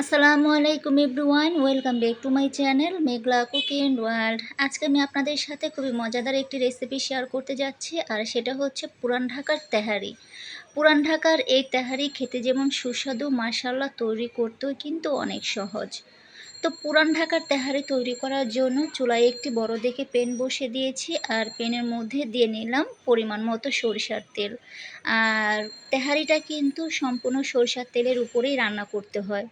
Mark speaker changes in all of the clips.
Speaker 1: আসসালামু আলাইকুম everyone, welcome back to my channel Meghla cooking world. আজকে আমি আপনাদের সাথে খুবই মজাদার একটি রেসিপি শেয়ার করতে যাচ্ছি, আর সেটা হচ্ছে পুরান ঢাকার তেহারি। পুরান ঢাকার এই তেহারি খেতে যেমন সুস্বাদু মাসাল্লা তৈরি করতেও কিন্তু অনেক সহজ। তো পুরান ঢাকার তেহারি তৈরি করার জন্য চুলায় একটি বড় দেখে পেন বসে দিয়েছি, আর পেনের মধ্যে দিয়ে নিলাম পরিমাণ মতো সরিষার তেল। আর তেহারিটা কিন্তু সম্পূর্ণ সরিষার তেলের উপরেই রান্না করতে হয়।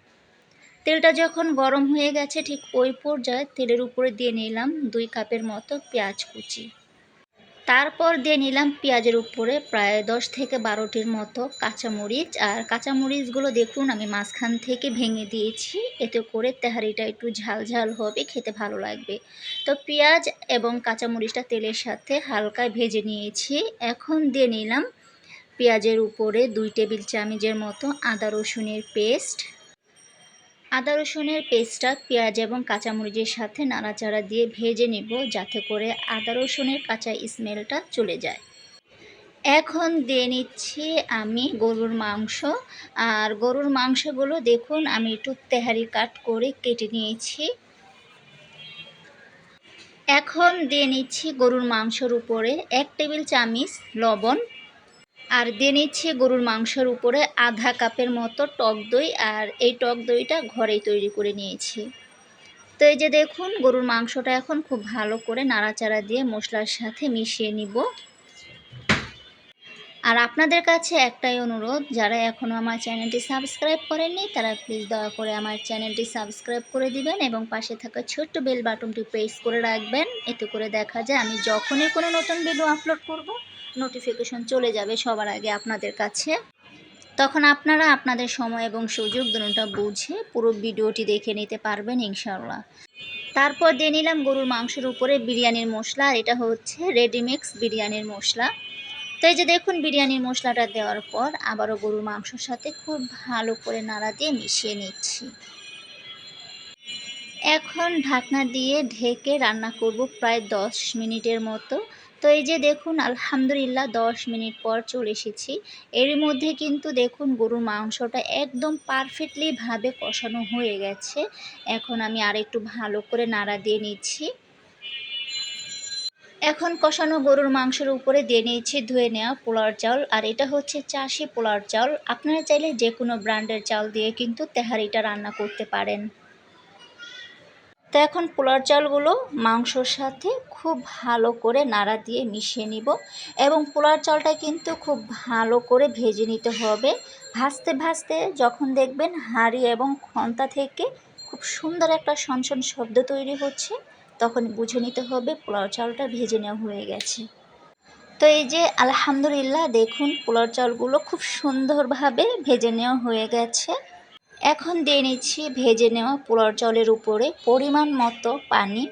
Speaker 1: তেলটা যখন গরম হয়ে গেছে, ঠিক ওই পর্যায়ে তেলের উপরে দিয়ে নিলাম দুই কাপের মতো পেঁয়াজ কুচি। তারপর দিয়ে নিলাম পেঁয়াজের উপরে প্রায় দশ থেকে বারোটির মতো কাঁচামরিচ। আর কাঁচামরিচগুলো দেখুন, আমি মাঝখান থেকে ভেঙে দিয়েছি। এতে করে তেহারিটা একটু ঝাল ঝাল হবে, খেতে ভালো লাগবে। তো পেঁয়াজ এবং কাঁচামরিচটা তেলের সাথে হালকা ভেজে নিয়েছি। এখন দিয়ে নিলাম পেঁয়াজের উপরে দুই টেবিল চামচের মতো আদা রসুনের পেস্ট। আদা রসুনের পেস্টটা পেঁয়াজ এবং কাঁচামরিচের সাথে নাড়াচাড়া দিয়ে ভেজে নেব যাতে করে আদা রসুনের কাঁচা স্মেলটা চলে যায়। এখন দিয়ে নিচ্ছি আমি গরুর মাংস। আর গরুর মাংসগুলো দেখুন, আমি একটু তেহারি কাট করে কেটে নিয়েছি। এখন দিয়ে নিচ্ছি গরুর মাংসর উপরে এক টেবিল চামিচ লবণ আর দিয়ে নিচ্ছি গরুর মাংসের উপরে আধা কাপের মতো টক দই, আর এই টক দইটা ঘরেই তৈরি করে নিয়েছি। তো এই যে দেখুন, গরুর মাংসটা এখন খুব ভালো করে নাড়াচাড়া দিয়ে মশলার সাথে মিশিয়ে নিব। আর আপনাদের কাছে একটাই অনুরোধ, যারা এখনও আমার চ্যানেলটি সাবস্ক্রাইব করেননি, তারা প্লিজ দয়া করে আমার চ্যানেলটি সাবস্ক্রাইব করে দিবেন এবং পাশে থাকা ছোট্ট বেল বাটনটি প্রেস করে রাখবেন। এতে করে দেখা যায় আমি যখনই কোনো নতুন ভিডিও আপলোড করব নোটিফিকেশন চলে যাবে সবার আগে আপনাদের কাছে। তখন আপনারা আপনাদের সময় এবং সুযোগ দুটা বুঝে পুরো ভিডিওটি দেখে নিতে পারবেন ইনশাল্লাহ তারপর দিয়ে নিলাম গরুর মাংসের উপরে বিরিয়ানির মশলা, আর এটা হচ্ছে রেডিমিক্স বিরিয়ানির মশলা। তো এই যে দেখুন, বিরিয়ানির মশলাটা দেওয়ার পর আবারও গরুর মাংসর সাথে খুব ভালো করে নাড়া দিয়ে মিশিয়ে নিচ্ছি। এখন ঢাকনা দিয়ে ঢেকে রান্না করব প্রায় দশ মিনিটের মতো। তো এই যে দেখুন, আলহামদুলিল্লাহ দশ মিনিট পর চলে এসেছি। এর মধ্যে কিন্তু দেখুন, গরুর মাংসটা একদম পারফেক্টলিভাবে কষানো হয়ে গেছে। এখন আমি আর একটু ভালো করে নাড়া দিয়ে নিচ্ছি। এখন কষানো গরুর মাংসের উপরে দিয়ে নিয়েছি, ধুয়ে নেওয়া পোলার চাউল আর এটা হচ্ছে চাষি পোলার চাউল আপনারা চাইলে যে কোনো ব্র্যান্ডের চাল দিয়ে কিন্তু তেহারিটা রান্না করতে পারেন। তো এখন পোলার চালগুলো মাংসর সাথে খুব ভালো করে নাড়া দিয়ে মিশিয়ে নিব। এবং পোলার চালটা কিন্তু খুব ভালো করে ভেজে নিতে হবে। ভাজতে ভাজতে যখন দেখবেন হাঁড়ি এবং খন্তা থেকে খুব সুন্দর একটা সনসন শব্দ তৈরি হচ্ছে। তখন বুঝে নিতে হবে, পোলাও চালটা ভেজে নেওয়া হয়ে গেছে। তো এই যে, আলহামদুলিল্লাহ, দেখুন, পোলাও চালগুলো খুব সুন্দরভাবে ভেজে নেওয়া হয়ে গেছে। এখন দিয়ে নিচ্ছি ভেজে নেওয়া পোলার চালের উপরে পরিমাণ মতো পানি।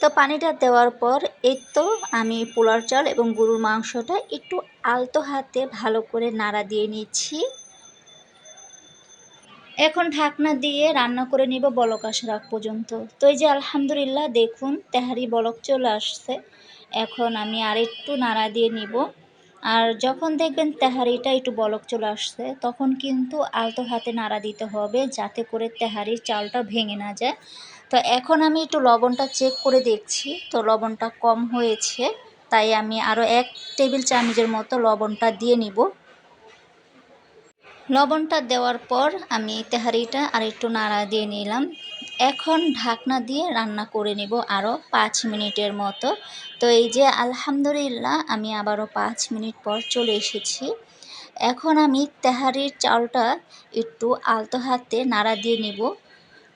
Speaker 1: তো পানিটা দেওয়ার পর, এই তো আমি পোলার চাল এবং গরুর মাংসটা একটু আলতো হাতে ভালো করে নাড়া দিয়ে নিচ্ছি। এখন ঢাকনা দিয়ে রান্না করে নিব বলক আসার আগ পর্যন্ত। তো এই যে আলহামদুলিল্লাহ, দেখুন, তেহারি বলক চলে আসছে। এখন আমি আর একটু নাড়া দিয়ে নিব। আর যখন দেখবেন তেহারিটা একটু বলক চলে আসছে, তখন কিন্তু আলতো হাতে নাড়া দিতে হবে যাতে করে তেহারির চালটা ভেঙে না যায়। তো এখন আমি একটু লবণটা চেক করে দেখছি। তো লবণটা কম হয়েছে, তাই আমি আরও এক টেবিল চামচের মতো লবণটা দিয়ে নিব। লবণটা দেওয়ার পর আমি তেহারিটা আর একটু নাড়া দিয়ে নিলাম। এখন ঢাকনা দিয়ে রান্না করে নেব আরও পাঁচ মিনিটের মতো। তো এই যে আলহামদুলিল্লাহ আমি আবারও পাঁচ মিনিট পর চলে এসেছি। এখন আমি তেহারির চালটা একটু আলতো হাতে নাড়া দিয়ে নিব।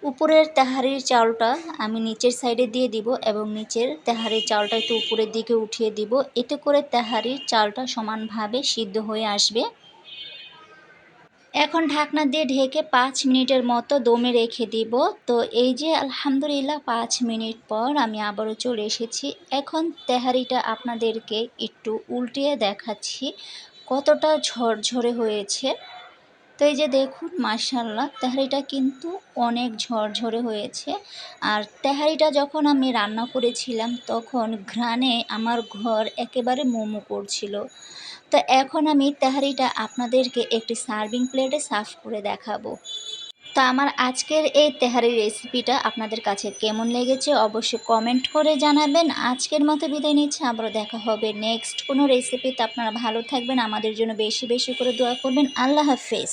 Speaker 1: উপরের তেহারির চালটা আমি নিচের সাইডে দিয়ে দিব এবং নিচের তেহারির চালটা একটু উপরের দিকে উঠিয়ে দিব। এতে করে তেহারির চালটা সমানভাবে সিদ্ধ হয়ে আসবে। এখন ঢাকনা দিয়ে ঢেকে পাঁচ মিনিটের মতো দমে রেখে দিব। তো এই যে আলহামদুলিল্লাহ পাঁচ মিনিট পর আমি আবারও চলে এসেছি। এখন তেহারিটা আপনাদেরকে একটু উল্টিয়ে দেখাচ্ছি কতটা ঝরঝরে হয়েছে। তো এই যে দেখুন মার্শাল্লাহ তেহারিটা কিন্তু অনেক ঝরঝরে হয়েছে। আর তেহারিটা যখন আমি রান্না করেছিলাম, তখন ঘ্রাণে আমার ঘর একেবারে মোমো করছিল। তো এখন আমি তেহারিটা আপনাদেরকে একটি সার্ভিং প্লেটে সার্ভ করে দেখাবো। তো আমার আজকের এই তেহারি রেসিপিটা আপনাদের কাছে কেমন লেগেছে অবশ্যই কমেন্ট করে জানাবেন। আজকের মতো বিদায় নিচ্ছে, আবারও দেখা হবে নেক্সট কোনো রেসিপিতে। আপনারা ভালো থাকবেন, আমাদের জন্য বেশি বেশি করে দোয়া করবেন। আল্লাহ হাফেজ।